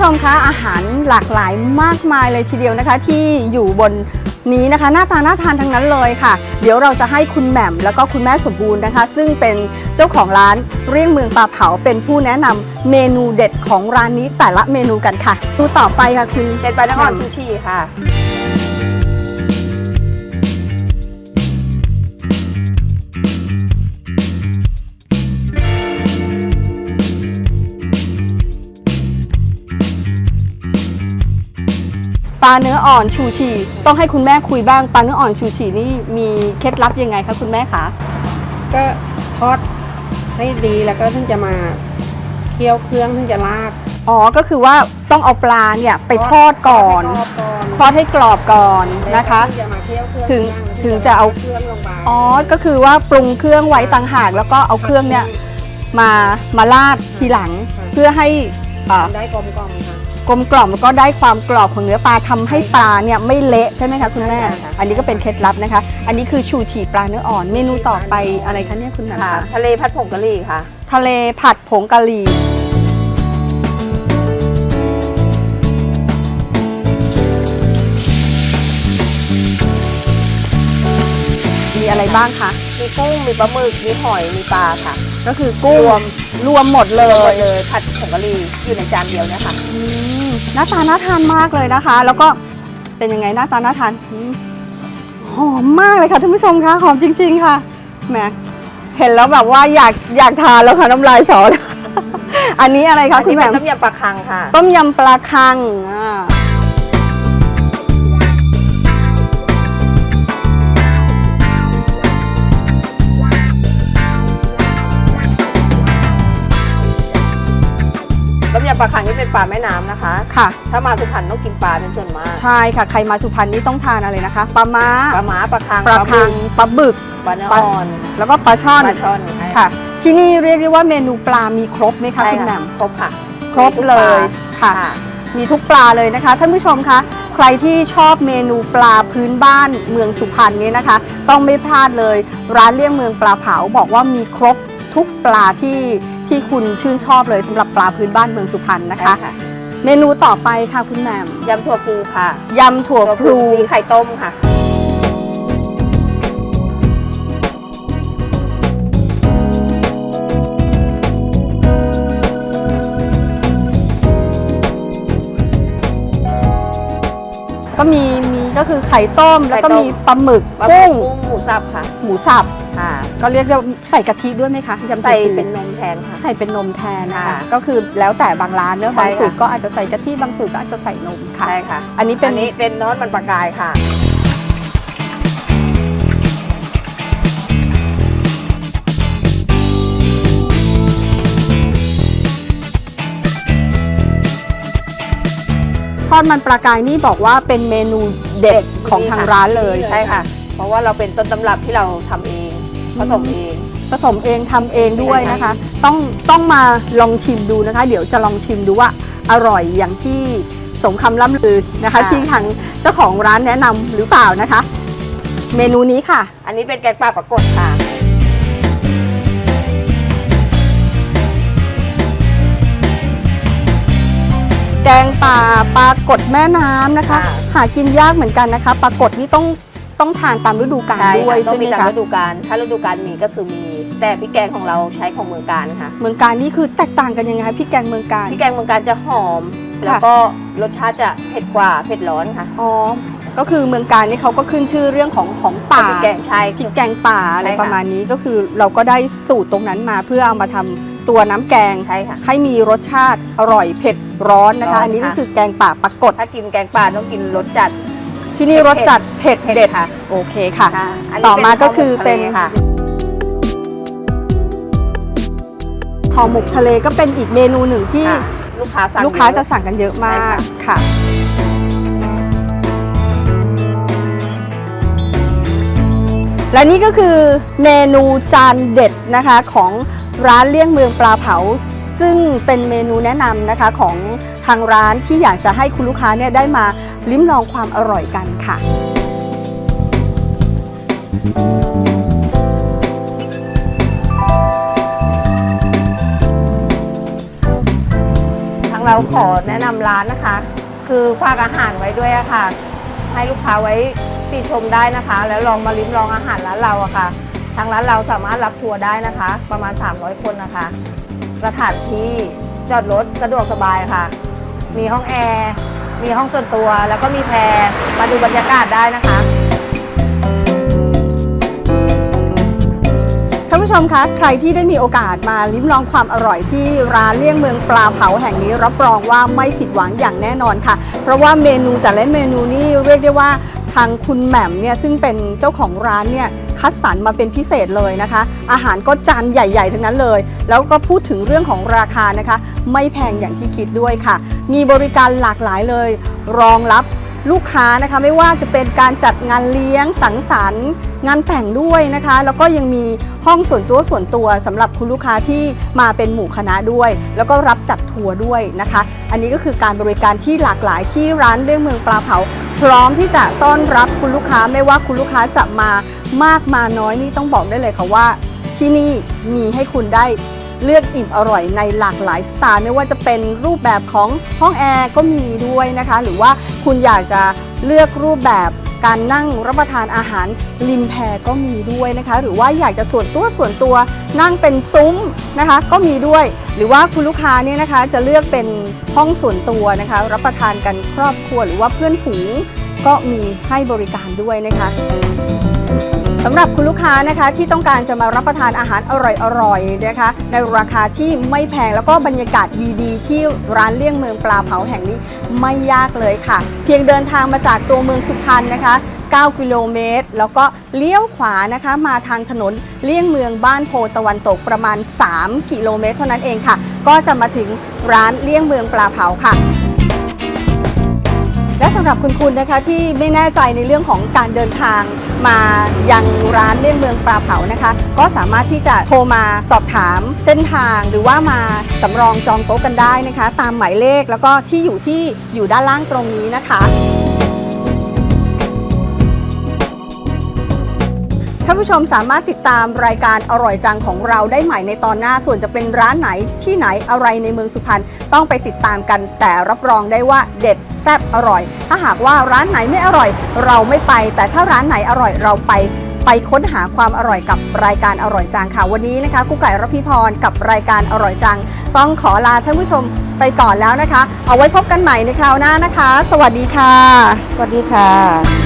ชมคะอาหารหลากหลายมากมายเลยทีเดียวนะคะ ที่อยู่บนนี้นะคะ หน้าตาน่าทานทั้งนั้นเลยค่ะ เดี๋ยวเราจะให้คุณแหม่มแล้วก็คุณแม่สมบูรณ์นะคะ ซึ่งเป็นเจ้าของร้านเรี่ยงเมืองปลาเผาเป็นผู้แนะนำเมนูเด็ดของร้านนี้แต่ละเมนูกันค่ะดูต่อไปค่ะคุณเป็นปลาน้ำอ่อนชูชีค่ะาเนื้ออ่อนชูชีต้องให้คุณแม่คุยบ้างปลาเนื้ออ่อนชูชีนี่มีเคล็ดลับยังไงคะคุณแม่คะก็ทอดให้ดีแล้วก็ถึงจะมาเคี่ยวเครื่องถึงจะราดอ๋อก็คือว่าต้องเอาปลาเนี่ยไปทอดก่อนทอดก่อนทอดให้กรอบก่อนนะคะแล้วถึงจะมาเคี่ยวเครื่องถึงย่างแล้วถึงจะเอาเครื่องลงไปอ๋อก็คือว่าปรุงเครื่องไว้ต่างหาก แล้วก็เอาเครื่องเนี่ยมามาราดทีหลัง เพื่อให้อ่าได้กลมกล่อมค่ะ กลมกล่อมแล้วก็ได้ความกรอบของเนื้อปลาทำให้ปลาเนี่ยไม่เละใช่ไหมคะคุณแม่ ใช่ค่ะ อันนี้ก็เป็นเคล็ดลับนะคะ อันนี้คือชูชีปลาเนื้ออ่อน เมนูต่อไปอะไรคะเนี่ยคุณแม่ค่ะ คะทะเลพัดผงกะหรี่ค่ะ ทะเลผัดผงกะหรี่ มีอะไรบ้างคะ มีกุ้ง มีปลาหมึก มีหอย มีปลาค่ะ ก็คือกุ้งรวมรวมหมดเลรวมหมยดเลยผัดผงกะหรี่อยู่ในจานเดียวเนี่ยค่ะ อืมหน้าตาน่าทานมากเลยนะคะ แล้วก็เป็นยังไงหน้าตาน่าทานอืมหอมมากเลยค่ะท่านผู้ชมคะหอมจริง ๆ ค่ะแหมเห็นแล้วแบบว่าอยากอยากทานแล้วค่ะน้ำลายสอเลยอันนี้อะไรคะอันคุณนี้แหม่เป็นมต้มยำปลาคังค่ะ ต้มยำปลาคังอ่า ปลาคังนี่เป็นปลาแม่น้ำนะคะ ค่ะ ถ้ามาสุพรรณต้องกินปลาเป็นส่วนมากใช่ค่ะ ใครมาสุพรรณนี่ต้องทานอะไรนะคะ ปลาม้า ปลาหมาปลาคังปลาคังปลาบึก ปลาเนื้ออ่อนแล้วก็ปลาช่อน ปลาช่อนใช่ค่ะ ที่นี่เรียกได้ว่าเมนูปลามีครบไหมคะใช่คุณแหม่ค่ะมครบค่ะครบเลยค่ะค่ะ มีทุกปลาเลยนะคะ ท่านผู้ชมคะใครที่ชอบเมนูปลาพื้นบ้านเมืองสุพรรณนี้นะคะ ต้องไม่พลาดเลย ร้านเลี่ยงเมืองปลาเผาบอกว่ามีครบทุกปลาที่ ที่คุณชื่นชอบเลยสำหรับปลาพื้นบ้านเมืองสุพรรณนะคะ ใช่ค่ะเมนูต่อไปค่ะคุณแหม่มยำถั่วพูค่ะยำถั่วพลูมีไข่ต้มค่ะ ก็มีมีก็ คือไข่ต้ม แล้วก็ไข่ต้ม มีปลาหมึกปลาหมึกุ้กงกุ้งหมูสับค่ะหมูสับ ค่ะ ก็เรียกว่าใส่กะทิด้วยไหมคะยำถั่วใส่พลูเป็นนมแทนค่ะ ใส่เป็นนมแทนนะคะค่ะก็คือแล้วแต่บางร้านเนอะใช่บางค่ะสูตรก็อาจจะใส่กะทิบางสูตรก็อาจจะใส่นมค่ะ ใช่ค่ะอันนี้เป็น อันนี้เป็นนอตมันปลากายค่ะ ดมันปลากายนี่บอกว่าเป็นเมนูเด็ดของทางร้านเลยใช่ค่ะ เพราะว่าเราเป็นต้นตำรับที่เราทำเองผสมเอง ผสมเองทำเองด้วยใช่ค่ะนะคะ ต้องต้องมาลองชิมดูนะคะ เดี๋ยวจะลองชิมดูว่าอร่อยอย่างที่สมคำล่ำลือนะคะที่ทางเจ้าของร้านแนะนำหรือเปล่านะคะ เมนูนี้ค่ะ อันนี้เป็นแกงปลาปลากดค่ะ แกงป่าปลากดแม่น้ำนะคะ ค่ะ หากินยากเหมือนกันนะคะปลากดนี่ต้องต้องทานตามฤดูกาลใช่ด้วยค่ะต้อใช่งไหมมีตามคะฤดูกาลถ้าฤดูกาลมีก็คือมี แต่พริกแกงของเราใช้ของเมืองการค่ะเมืองการนี่คือแตกต่างกันยังไงคะพี่แกงเมืองการพริกแกงเมืองการจะหอม แล้วก็รสชาติจะเผ็ดกว่าเผ็ดร้อนค่ะอ๋อก็คือเมืองการนี่เขาก็ขึ้นชื่อเรื่องของของป่าพริกแกงใช่ พริกแกงป่าอะไรใช่ค่ะ ประมาณนี้ก็คือเราก็ได้สูตรตรงนั้นมาเพื่อเอามาทำ ตัวน้ำแกง ใช่ค่ะ ให้มีรสชาติอร่อยเผ็ดร้อนนะคะ ร้อนอันนี้ก็ค่ะ คือแกงป่าปรากฏถ้ากินแกงปลาต้องกินรสจัด ที่นี่รสจัดเผ็ดเผ็ดเด็ดค่ะ โอเคค่ะ ค่ะนนี้ต่อมาก็คือเป็นเป็นห่อหมกทะลค่ะ ห่อหมกทะเลก็เป็นอีกเมนูหนึ่งที่ ค่ะลูกค้าสั่ง ลูกค้าเยอจะสั่งกันเยอะมากใช่ค่ะ และนี่ก็คือเมนูจานเด็ดนะคะของ ร้านเลี่ยงเมืองปลาเผา ซึ่งเป็นเมนูแนะนำนะคะของทางร้านที่อยากจะให้คุณลูกค้าเนี่ยได้มาลิ้มลองความอร่อยกันค่ะทางเราขอแนะนำร้านนะคะ คือฝากอาหารไว้ด้วยอะค่ะ ให้ลูกค้าไว้ติชมได้นะคะ แล้วลองมาลิ้มลองอาหารร้านเราอะค่ะ ทางร้านเราสามารถรับทัวร์ได้นะคะ ประมาณ 300 คนนะคะ สถานที่จอดรถสะดวกสบายค่ะ มีห้องแอร์ มีห้องส่วนตัว แล้วก็มีแพรมาดูบรรยากาศได้นะคะท่านผู้ชมคะใครที่ได้มีโอกาสมาลิ้มลองความอร่อยที่ร้านเลี่ยงเมืองปลาเผาแห่งนี้รับรองว่าไม่ผิดหวังอย่างแน่นอนค่ะ เพราะว่าเมนูแต่ละเมนูนี่เรียกได้ว่า ทางคุณแหม่มเนี่ยซึ่งเป็นเจ้าของร้านเนี่ยคัดสรรมาเป็นพิเศษเลยนะคะ อาหารก็จานใหญ่ ๆ ทั้งนั้นเลย แล้วก็พูดถึงเรื่องของราคานะคะ ไม่แพงอย่างที่คิดด้วยค่ะ มีบริการหลากหลายเลย รองรับลูกค้านะคะไม่ว่าจะเป็นการจัดงานเลี้ยงสังสรรค์ งานแต่งด้วยนะคะ แล้วก็ยังมีห้องส่วนตัวส่วนตัวสำหรับคุณลูกค้าที่มาเป็นหมู่คณะด้วย แล้วก็รับจัดทัวร์ด้วยนะคะ อันนี้ก็คือการบริการที่หลากหลายที่ร้านเรื่องเมืองปลาเผา พร้อมที่จะต้อนรับคุณลูกค้าไม่ว่าคุณลูกค้าจะมามากมาน้อยนี่ต้องบอกได้เลยค่ะว่า ที่นี่มีให้คุณได้เลือกอิ่มอร่อยในหลากหลายสไตล์ไม่ว่าจะเป็นรูปแบบของห้องแอร์ก็มีด้วยนะคะ หรือว่าคุณอยากจะเลือกรูปแบบ การนั่งรับประทานอาหารริมแพก็มีด้วยนะคะ หรือว่าอยากจะส่วนตัวส่วนตัวนั่งเป็นซุ้มนะคะ ก็มีด้วย หรือว่าคุณลูกค้าเนี่ยนะคะ จะเลือกเป็นห้องส่วนตัวนะคะ รับประทานกันครอบครัวหรือว่าเพื่อนฝูงก็มีให้บริการด้วยนะคะ สำหรับคุณลูกค้านะคะที่ต้องการจะมารับประทานอาหารอร่อยๆนะคะ ในราคาที่ไม่แพงแล้วก็บรรยากาศดีๆ ที่ร้านเลี่ยงเมืองปลาเผาแห่งนี้ไม่ยากเลยค่ะ เพียงเดินทางมาจากตัวเมืองสุพรรณนะคะ 9 กิโลเมตร แล้วก็เลี้ยวขวานะคะมาทางถนนเลี่ยงเมืองบ้านโพตะวันตกประมาณ 3 กิโลเมตร เท่านั้นเองค่ะ ก็จะมาถึงร้านเลี่ยงเมืองปลาเผาค่ะและ สำหรับคุณคุณนะคะที่ไม่แน่ใจในเรื่องของการเดินทางมายังร้านเลี่ยงเมืองปลาเผานะคะ ก็สามารถที่จะโทรมาสอบถามเส้นทางหรือว่ามาสำรองจองโต๊ะกันได้นะคะ ตามหมายเลขแล้วก็ที่อยู่ที่อยู่ด้านล่างตรงนี้นะคะ ท่านผู้ชมสามารถติดตามรายการอร่อยจังของเราได้ใหม่ในตอนหน้าส่วนจะเป็นร้านไหนที่ไหนอะไรในเมืองสุพรรณต้องไปติดตามกัน แต่รับรองได้ว่าเด็ดแซ่บอร่อย ถ้าหากว่าร้านไหนไม่อร่อย เราไม่ไป แต่ถ้าร้านไหนอร่อยเราไปไปค้นหาความอร่อยกับรายการอร่อยจังค่ะวันนี้นะคะกุ๊กไก่รพิพรกับรายการอร่อยจัง ต้องขอลาท่านผู้ชมไปก่อนแล้วนะคะ เอาไว้พบกันใหม่ในคราวหน้านะคะ สวัสดีค่ะ สวัสดีค่ะ